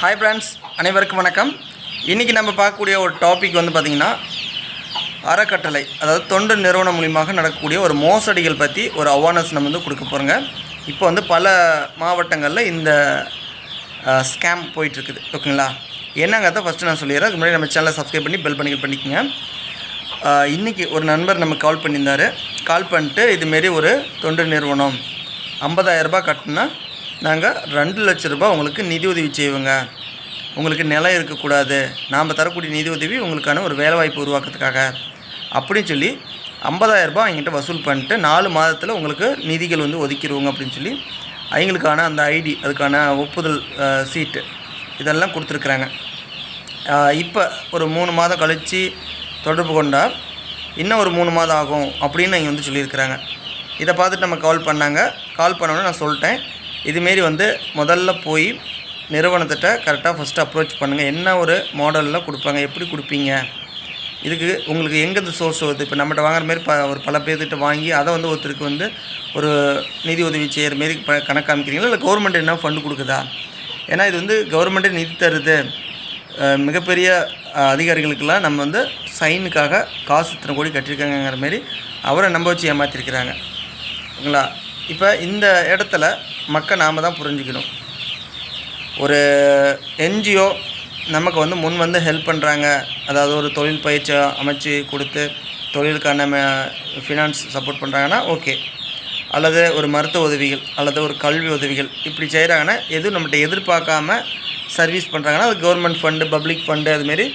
Hi friends அனைவருக்கும் வணக்கம். இன்றைக்கி நம்ம பார்க்கக்கூடிய ஒரு டாபிக் வந்து பார்த்திங்கன்னா அறக்கட்டளை அதாவது தொண்டு நிறுவனம் மூலியமாக நடக்கக்கூடிய ஒரு மோசடிகள் பற்றி ஒரு அவேர்னஸ் நம்ம வந்து கொடுக்க போகிறோங்க இப்போ வந்து பல மாவட்டங்களில் இந்த ஸ்கேம் போயிட்டுருக்குது. ஓகேங்களா? என்னங்கிறத ஃபஸ்ட்டு நான் சொல்லிடுறேன். அதுக்கு முன்னாடி நம்ம சேனலை சப்ஸ்கிரைப் பண்ணி பெல் பண்ணி பண்ணிக்கோங்க. இன்றைக்கி ஒரு நண்பர் நம்ம கால் பண்ணியிருந்தார். கால் பண்ணிட்டு இதுமாரி ஒரு தொண்டு நிறுவனம் 50000 ரூபாய் கட்டினா நாங்கள் ரெண்டு லட்ச ரூபாய் உங்களுக்கு நிதி உதவி செய்வோங்க. உங்களுக்கு நிலம் இருக்கக்கூடாது. நாம் தரக்கூடிய நிதி உதவி உங்களுக்கான ஒரு வேலைவாய்ப்பு உருவாக்குறதுக்காக. அப்படின்னு சொல்லி 50000 ரூபாய் வசூல் பண்ணிட்டு நாலு மாதத்தில் உங்களுக்கு நிதிகள் வந்து ஒதுக்கிடுவோங்க அப்படின்னு சொல்லி அவங்களுக்கான அந்த ஐடி அதுக்கான ஒப்புதல் சீட்டு இதெல்லாம் கொடுத்துருக்குறாங்க. இப்போ ஒரு மூணு மாதம் கழித்து தொடர்பு கொண்டால் இன்னும் ஒரு மூணு மாதம் ஆகும் அப்படின்னு இங்கே வந்து சொல்லியிருக்கிறாங்க. இதை பார்த்துட்டு நம்ம கால் பண்ணாங்க. கால் பண்ணோன்னே நான் சொல்லிட்டேன். இதுமாரி வந்து முதல்ல போய் நிறுவனத்திட்ட கரெக்டாக ஃபஸ்ட்டு அப்ரோச் பண்ணுங்கள் என்ன ஒரு மாடலில் கொடுப்பாங்க? எப்படி கொடுப்பீங்க? இதுக்கு உங்களுக்கு எங்கேருந்து சோர்ஸ் வருது? இப்போ நம்மகிட்ட வாங்குற மாதிரி ப ஒரு பல பேர்த்திட்ட வாங்கி அதை வந்து ஒருத்தருக்கு வந்து ஒரு நிதி உதவி செய்கிற மாரி ப கணக்கு காமிக்கிறீங்களா இல்லை கவர்மெண்ட் என்ன ஃபண்டு கொடுக்குதா? ஏன்னா இது வந்து கவர்மெண்ட்டே நிதி தருது. மிகப்பெரிய அதிகாரிகளுக்கெல்லாம் நம்ம வந்து சைனுக்காக காசு இத்தனை கோடி கட்டியிருக்காங்கிற மாரி அவரை நம்ப வச்சு ஏமாற்றிருக்கிறாங்க ஓகேங்களா? இப்போ இந்த இடத்துல மக்கள் நாம் தான் புரிஞ்சுக்கணும். ஒரு என்ஜிஓ நமக்கு வந்து முன் வந்து ஹெல்ப் பண்ணுறாங்க அதாவது ஒரு தொழில் பயிற்சி அமைச்சு கொடுத்து தொழிலுக்கான ஃபினான்ஸ் சப்போர்ட் பண்ணுறாங்கன்னா ஓகே அல்லது ஒரு மருத்துவ உதவிகள் அல்லது ஒரு கல்வி உதவிகள் இப்படி செய்கிறாங்கன்னா எதுவும் நம்மகிட்ட எதிர்பார்க்காம சர்வீஸ் பண்ணுறாங்கன்னா அது கவர்மெண்ட் ஃபண்டு பப்ளிக் ஃபண்டு அதுமாரி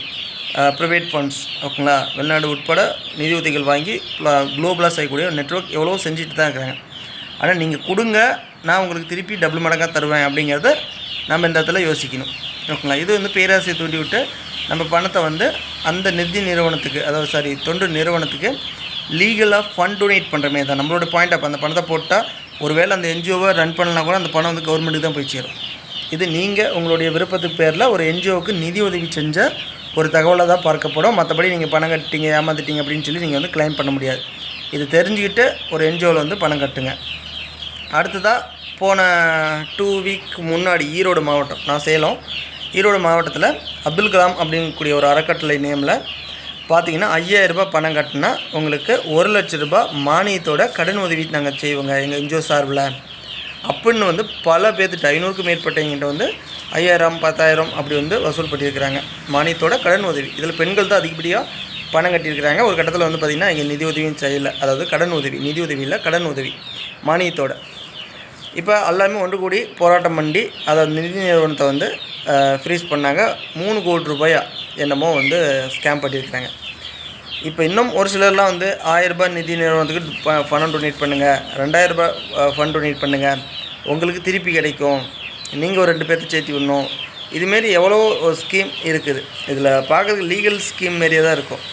ப்ரைவேட் ஃபண்ட்ஸ் ஓகேங்களா? வெளிநாடு உட்பட நிதி உதவிகள் வாங்கி குளோபலாக செய்யக்கூடிய நெட்ஒர்க் எவ்வளோ செஞ்சுட்டு தான் இருக்கிறாங்க. ஆனால் நீங்கள் கொடுங்க நான் உங்களுக்கு திருப்பி டபுள் மடங்காக தருவேன் அப்படிங்கிறத நம்ம இந்த இடத்துல யோசிக்கணும். ஓகேங்களா? இது வந்து பேராசையை தூண்டி விட்டு நம்ம பணத்தை வந்து அந்த நிதி நிறுவனத்துக்கு அதாவது சாரி தொண்டு நிறுவனத்துக்கு லீகலாக ஃபண்ட் டொனேட் பண்ணுற மாதிரி தான். நம்மளோட பாயிண்ட் அப்போ அந்த பணத்தை போட்டால் ஒருவேளை அந்த என்ஜிஓவை ரன் பண்ணலாம் கூட அந்த பணம் வந்து கவர்மெண்ட்டுக்கு தான் போய் சேரும். இது நீங்கள் உங்களுடைய விருப்பத்துக்கு பேரில் ஒரு என்ஜிஓவுக்கு நிதி உதவி செஞ்ச ஒரு தகவலை தான் பார்க்கப்படும். மற்றபடி நீங்கள் பணம் கட்டிட்டீங்க ஏமாந்துட்டீங்க அப்படின்னு சொல்லி நீங்கள் வந்து க்ளைம் பண்ண முடியாது. இது தெரிஞ்சுக்கிட்டு ஒரு என்ஜிஓவில் வந்து பணம் கட்டுங்க. அடுத்ததாக போன டூ வீக் முன்னாடி ஈரோடு மாவட்டம் நான் சேலம். ஈரோடு மாவட்டத்தில் அப்துல் கலாம் அப்படிங்கக்கூடிய ஒரு அறக்கட்டளை நேமில் பார்த்தீங்கன்னா 5000 ரூபாய் பணம் கட்டினா உங்களுக்கு ஒரு லட்ச ரூபாய் மானியத்தோட கடன் உதவி நாங்கள் செய்வோங்க எங்கள் என்ஜிஓ சார்பில். அப்படின்னு வந்து பல பேர்த்துட்டு ஐநூறுக்கும் மேற்பட்டவங்கிட்ட வந்து ஐயாயிரம் பத்தாயிரம் அப்படி வந்து வசூல் பண்ணியிருக்கிறாங்க. மானியத்தோட கடன் உதவி. இதில் பெண்கள் தான் அதிகப்படியாக பணம் கட்டியிருக்கிறாங்க. ஒரு கட்டத்தில் வந்து பார்த்திங்கன்னா இங்கே நிதி உதவியும் செய்யலை. அதாவது கடன் உதவி நிதி உதவி இல்லை கடன் உதவி மானியத்தோட. இப்போ எல்லாமே ஒன்று கூடி போராட்டம் பண்ணி அதை நிதி நிறுவனத்தை வந்து ஃப்ரீஸ் பண்ணாங்க. மூணு கோடி ரூபாயா என்னமோ வந்து ஸ்கேம் பண்ணியிருக்கிறாங்க. இப்போ இன்னும் ஒரு சிலர்லாம் வந்து ஆயிரரூபா நிதி நிறுவனத்துக்கு ப பணம் டொனேட் பண்ணுங்கள் ரெண்டாயிரரூபா ஃபண்ட் டொனேட் பண்ணுங்கள் உங்களுக்கு திருப்பி கிடைக்கும். நீங்கள் ஒரு ரெண்டு பேர்த்த சேர்த்து விடணும். இதுமாரி எவ்வளோ ஒரு ஸ்கீம் இருக்குது. இதில் பார்க்குறதுக்கு லீகல் ஸ்கீம் மாரியே தான் இருக்கும்.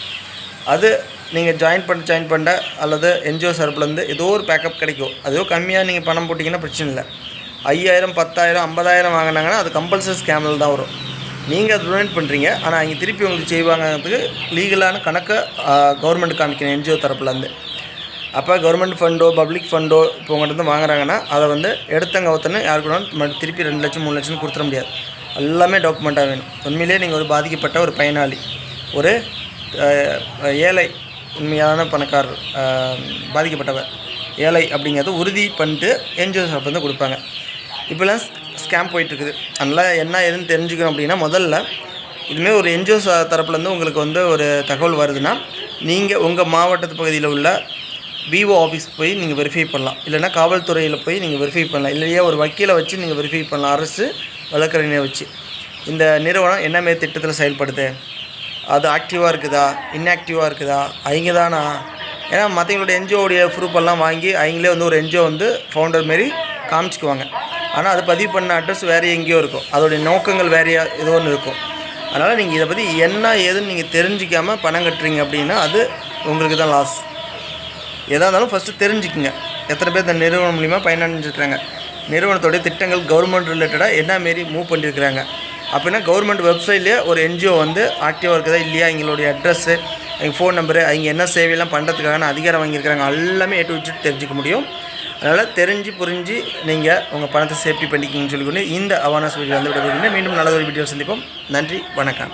அது நீங்கள் ஜாயின் பண்ண ஜாயின் பண்ண அல்லது என்ஜிஓ சார்பிலேருந்து ஏதோ ஒரு பேக்கப் கிடைக்கும். அதோ கம்மியாக நீங்கள் பணம் போட்டிங்கன்னா பிரச்சனை இல்லை. ஐயாயிரம் பத்தாயிரம் ஐம்பதாயிரம் வாங்கினாங்கன்னா அது கம்பல்சரி ஸ்கேமில் தான் வரும். நீங்கள் அது டொனேட் பண்ணுறீங்க ஆனால் இங்கே திருப்பி உங்களுக்கு செய்வாங்கிறதுக்கு லீகலான கணக்கை கவர்மெண்ட் காமிக்கணும் என்ஜிஓ தரப்புலேருந்து அப்போ கவர்மெண்ட் ஃபண்டோ பப்ளிக் ஃபண்டோ இப்போ உங்கள்கிட்ட இருந்து வாங்குறாங்கன்னா அதை வந்து எடுத்தங்க ஒருத்தன்னு யாருக்கு வேணாலும் மறு- திருப்பி ரெண்டு லட்சம் மூணு லட்சம் கொடுத்துட முடியாது. எல்லாமே டாக்குமெண்ட்டாக வேணும். உண்மையிலேயே நீங்கள் ஒரு பாதிக்கப்பட்ட ஒரு பயனாளி. ஒரு ஏழை உண்மையான பணக்கார் பாதிக்கப்பட்டவர். ஏழை அப்படிங்கிறத உறுதி பண்ணிட்டு என்ஜிஓ சார்பில் வந்து கொடுப்பாங்க. இப்போலாம் ஸ்கேம் போயிட்டுருக்குது. அதனால் என்ன ஏதுன்னு தெரிஞ்சுக்கணும் அப்படின்னா முதல்ல இதுமாரி ஒரு என்ஜிஓ தரப்புலேருந்து உங்களுக்கு வந்து ஒரு தகவல் வருதுன்னா நீங்கள் உங்கள் மாவட்டத்து பகுதியில் உள்ள விஓ ஆஃபீஸ் போய் நீங்கள் வெரிஃபை பண்ணலாம். இல்லைன்னா காவல்துறையில் போய் நீங்கள் வெரிஃபை பண்ணலாம். இல்லையா ஒரு வக்கீலை வச்சு நீங்கள் வெரிஃபை பண்ணலாம். அரசு வழக்கறிஞரை வச்சு. இந்த நிறுவனம் என்ன திட்டத்தில் செயல்படுது? அது ஆக்டிவாக இருக்குதா? இன்ஆக்டிவாக இருக்குதா? அவங்க தானா? ஏன்னா மற்றவங்களோட என்ஜிஓடைய ப்ரூஃப் எல்லாம் வாங்கி அவங்களே வந்து ஒரு என்ஜிஓ வந்து ஃபவுண்டர் மாரி காமிச்சிக்குவாங்க. ஆனால் அது பதிவு பண்ண அட்ரஸ் வேறு எங்கேயோ இருக்கும். அதோடைய நோக்கங்கள் வேறையா ஏதோ ஒன்று இருக்கும். அதனால் நீங்கள் இதை பற்றி என்ன ஏதுன்னு நீங்கள் தெரிஞ்சிக்காமல் பணம் கட்டுறீங்க அப்படின்னா அது உங்களுக்கு தான் லாஸ் எதாக இருந்தாலும் ஃபஸ்ட்டு தெரிஞ்சுக்குங்க. எத்தனை பேர் இந்த நிறுவனம் மூலிமா பயனடைஞ்சிருக்கிறாங்க. நிறுவனத்தோடைய திட்டங்கள் கவர்மெண்ட் ரிலேட்டடாக என்ன மாரி மூவ் பண்ணியிருக்கிறாங்க அப்படின்னா கவர்மெண்ட் வெப்சைட்லேயே ஒரு என்ஜிஓ வந்து ஆக்டிவாக இருக்குதா இல்லையா எங்களுடைய அட்ரஸ்ஸு எங்கள் ஃபோன் நம்பரு அவங்க என்ன சேவையெல்லாம் பண்ணுறதுக்கான அதிகாரம் வாங்கியிருக்கிறாங்க எல்லாமே ஏட்டு வச்சுட்டு தெரிஞ்சுக்க முடியும். அதனால் தெரிஞ்சு புரிஞ்சு நீங்கள் உங்கள் பணத்தை சேஃப்டி பண்ணிக்கிங்கன்னு சொல்லிக்கொண்டு இந்த அவேர்னஸ் வீடியோ வந்து விட மீண்டும் நல்ல ஒரு வீடியோ சந்திப்போம். நன்றி வணக்கம்.